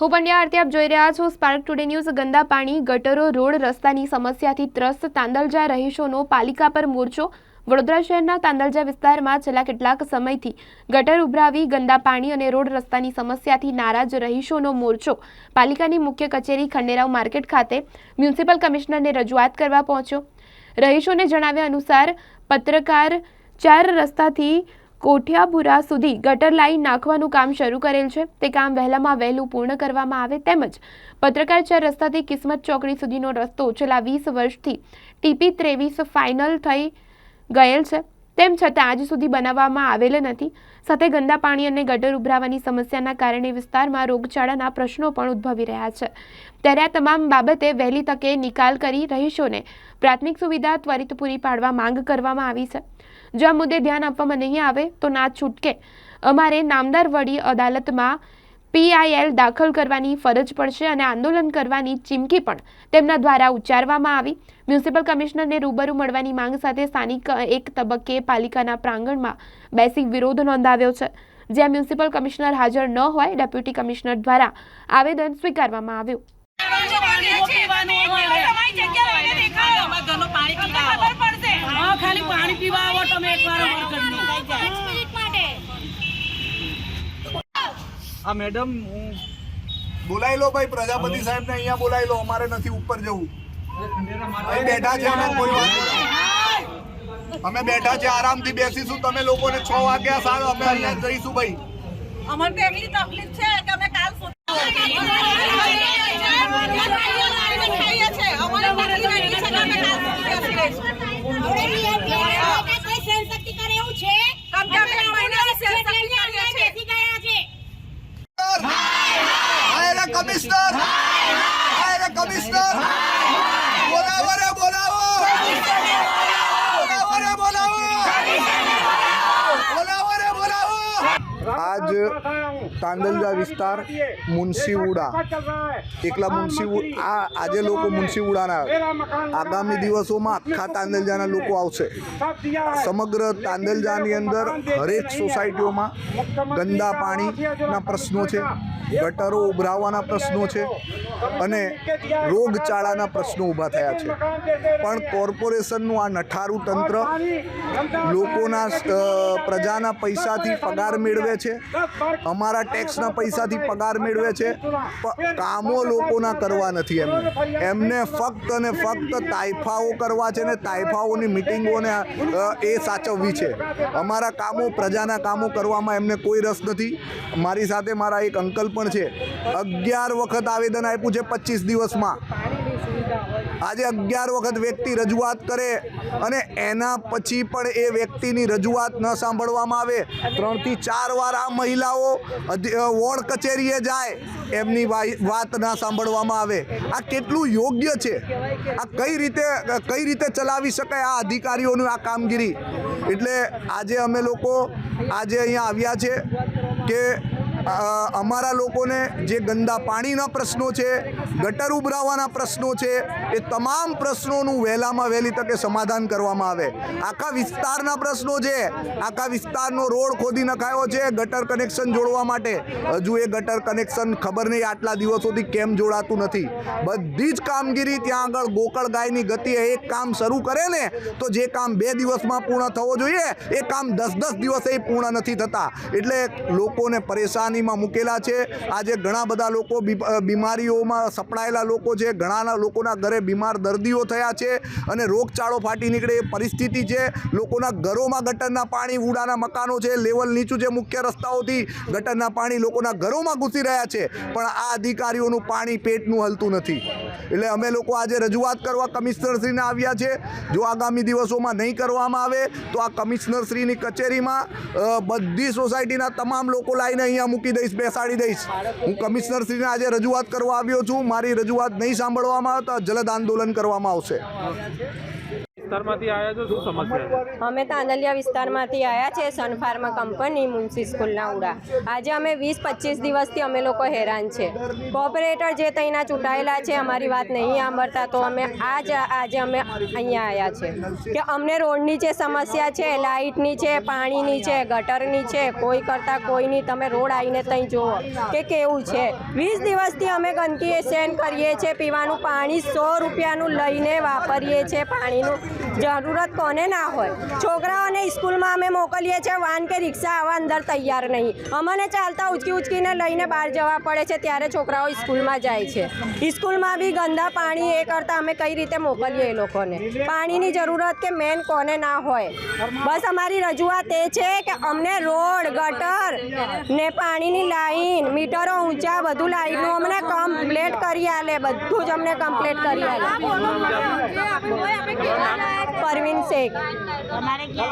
હું પંડ્યા આરતી આપ જોઈ રહ્યા છો સ્પાર્ક ટુડે ન્યૂઝ ગંદા પાણી, ગટરો, રોડ, રસ્તાની સમસ્યાથી ત્રસ્ત તાંદલજા રહીશોનો પાલિકા પર મોરચો. વડોદરા શહેરના તાંદલજા વિસ્તારમાં છેલ્લા કેટલાક સમયથી ગટર ઉભરાવી, ગંદા પાણી અને રોડ રસ્તાની સમસ્યાથી નારાજ રહીશોનો મોરચો. પાલિકાની મુખ્ય કચેરી ખંડેરાવ માર્કેટ ખાતે મ્યુનિસિપલ કમિશનરને રજૂઆત કરવા પહોંચ્યો. રહીશોને જણાવ્યા અનુસાર, પત્રકાર ચાર રસ્તાથી કોઠિયાપુરા સુધી ગટર લાઈન નાખવાનું કામ શરૂ કરેલ છે. તે કામ વહેલામાં વહેલું પૂર્ણ કરવામાં આવે તેમજ પત્રકાર ચાર રસ્તાથી કિસ્મત ચોકડી સુધીનો રસ્તો છેલ્લા વીસ વર્ષથી ટીપી ત્રેવીસ ફાઇનલ થઈ ગયેલ છે. તેમ છતાં આજ સુધી બનાવવામાં આવેલ નથી. સાથે ગંદા પાણી અને ગટર ઉભરાવાની સમસ્યાના કારણે વિસ્તારમાં રોગચાળાના પ્રશ્નો પણ ઉદ્ભવી રહ્યા છે. ત્યારે આ તમામ બાબતે વહેલી તકે નિકાલ કરી રહીશોને પ્રાથમિક સુવિધા ત્વરિત પૂરી પાડવા માંગ કરવામાં આવી છે. જો આ મુદ્દે ધ્યાન આપવામાં નહીં આવે તો ના છૂટકે. અમારે નામદાર વડી અદાલતમાં પીઆઈએલ દાખલ કરવાની ફરજ પડશે અને આંદોલન કરવાની ચીમકી પણ તેમના દ્વારા ઉચ્ચારવામાં આવી. મ્યુનિસિપલ કમિશનરને રૂબરૂ મળવાની માંગ સાથે સ્થાનિક એક તબક્કે પાલિકાના પ્રાંગણમાં બેસી વિરોધ નોંધાવ્યો છે. જ્યાં મ્યુનિસિપલ કમિશનર હાજર ન હોય, ડેપ્યુટી કમિશનર દ્વારા આવેદન સ્વીકારવામાં આવ્યું. પાણી પીવા આવો, તમે એકવાર અમારા ઘરમાં. આ મેડમ હું બોલાવી લો ભાઈ પ્રજાપતિ સાહેબ ને અહીંયા બોલાવી લો અમારે નથી ઉપર જવું. બેઠા છે અમે કોઈ વાત અમે બેઠા છે આરામથી બેસીશું તમે લોકોને છ વાગ્યા સારું અમે અહીંયા જઈશું ભાઈ. અમારે તો એવી તકલીફ છે કે અમે કાલ રે કમિશનર! હાય કમિશનર! બોલાવો રે બોલાવો! બોલાવો રે બોલાવો! બોલાવો રે બોલાવો! આજ તાંદલજા વિસ્તાર મુનશીવુડા. એકલા મુનશી આ આજે લોકો મુનશીવુડાના આગામી દિવસોમાં આખા તાંદલજાના લોકો આવશે. સમગ્ર તાંદલજાની અંદર હરેક સોસાયટીઓમાં ગંદા પાણીના પ્રશ્નો છે. ગટરો ઉભરાવાના પ્રશ્નો છે. અને રોગચાળાના પ્રશ્નો ઊભા થયા છે. પણ કોર્પોરેશનનું આ નઠારું તંત્ર લોકોના પ્રજાના પૈસાથી પગાર મેળવે છે. અમારા ટેક્સના પૈસાથી પગાર મેળવે છે. કામો લોકોના કરવા નથી એમને. એમને ફક્ત અને ફક્ત તાઇફાઓ કરવા છે ને તાઇફાઓની મિટિંગોને એ સાચવવી છે. અમારા કામો, પ્રજાના કામો કરવામાં એમને કોઈ રસ નથી. મારી સાથે મારા એક અંકલ પણ છે. અગિયાર વખત આવેદન આપ્યું છે પચીસ દિવસમાં. આજે અગિયાર વખત વ્યક્તિ રજૂઆત કરે અને એના પછી પણ એ વ્યક્તિની રજૂઆત ન સાંભળવામાં આવે. ત્રણથી ચાર વાર આ મહિલાઓ વોર્ડ કચેરીએ જાય, એમની વાત ના સાંભળવામાં આવે. આ કેટલું યોગ્ય છે? આ કઈ રીતે કઈ રીતે ચલાવી શકાય આ અધિકારીઓનું આ કામગીરી? એટલે આજે અમે લોકો આજે અહીંયા આવ્યા છે કે અમારા લોકોને જે ગંદા પાણીના પ્રશ્નો છે, ગટર ઉભરાવાના પ્રશ્નો છે, એ તમામ પ્રશ્નોનું વહેલામાં વહેલી તકે સમાધાન કરવામાં આવે. આખા વિસ્તારના પ્રશ્નો છે, આખા વિસ્તારનો રોડ ખોદી નખાયો છે ગટર કનેક્શન જોડવા માટે. હજુ એ ગટર કનેક્શન ખબર નહીં આટલા દિવસોથી કેમ જોડાતું નથી. બધી જ કામગીરી ત્યાં આગળ ગોકળ ગાયની ગતિએ એક કામ શરૂ કરે ને, તો જે કામ બે દિવસમાં પૂર્ણ થવો જોઈએ, એ કામ દસ દસ દિવસે પૂર્ણ નથી થતા. એટલે લોકોને પરેશાનીમાં મૂકેલા છે. આજે ઘણા બધા લોકો બીમારીઓમાં સપડાયેલા લોકો છે. ઘણાના લોકોના ઘરે બીમાર દર્દીઓ થયા છે અને રોગચાળો ફાટી નીકળે એ પરિસ્થિતિ છે. લોકોના ઘરોમાં ગટરના પાણી ઉડાના મકાનો છે. લેવલ નીચું છે મુખ્ય રસ્તાઓથી. ગટરના પાણી લોકોના ઘરોમાં ઘૂસી રહ્યા છે. પણ આ અધિકારીઓનું પાણી પેટનું હલતું નથી. એટલે અમે લોકો આજે રજૂઆત કરવા કમિશનરશ્રીને આવ્યા છે. જો આગામી દિવસોમાં નહીં કરવામાં આવે, તો આ કમિશનરશ્રીની કચેરીમાં બધી સોસાયટીના તમામ લોકો લાવીને અહીંયા મૂકી દઈશ, બેસાડી દઈશ. હું કમિશનરશ્રીને આજે રજૂઆત કરવા આવ્યો છું. મારી રજૂઆત નહીં સાંભળવામાં આવે તો જલદ આંદોલન કરવામાં આવશે. વિસ્તારમાંથી આવ્યા છો? શું સમસ્યા અમે તાંદલિયા વિસ્તારમાંથી આવ્યા છે સનફાર્મા કંપની મુન્સી સ્કૂલના ઉડા. આજે અમે વીસ પચીસ દિવસથી અમે લોકો હેરાન છે. કોર્પોરેટર જે તહીંના ચૂંટાયેલા છે, અમારી વાત નહીં સાંભળતા તો અમે આજ આજે અમે અહીંયા આવ્યા છે. કે અમને રોડની જે સમસ્યા છે, લાઇટની છે, પાણીની છે, ગટરની છે, કોઈ કરતાં કોઈની તમે રોડ આવીને ત્યાં જુઓ કે કેવું છે. વીસ દિવસથી અમે ગંદકી સેન્ડ કરીએ છીએ, પીવાનું પાણી સો રૂપિયાનું લઈને વાપરીએ છીએ પાણીનું. જરૂરત કોને ના હોય. છોકરાઓને સ્કૂલમાં અમે મોકલીએ છીએ, વાન કે રિક્ષા આવવા અંદર તૈયાર નહીં. અમને ચાલતા ઉચકી ઉચકીને લઈને બહાર જવા પડે છે, ત્યારે છોકરાઓ સ્કૂલમાં જાય છે. સ્કૂલમાં બી ગંદા પાણી એ કરતાં અમે કઈ રીતે મોકલીએ એ લોકોને? પાણીની જરૂરત કે મેન કોને ના હોય? બસ અમારી રજૂઆત એ છે કે અમને રોડ, ગટર ને પાણીની લાઈન, મીટરો ઊંચા, બધું લાઈનનું અમને કમ્પ્લેટ કરી આલે, બધું જ અમને કમ્પ્લેટ કરી આલે. Singh. Hamare kya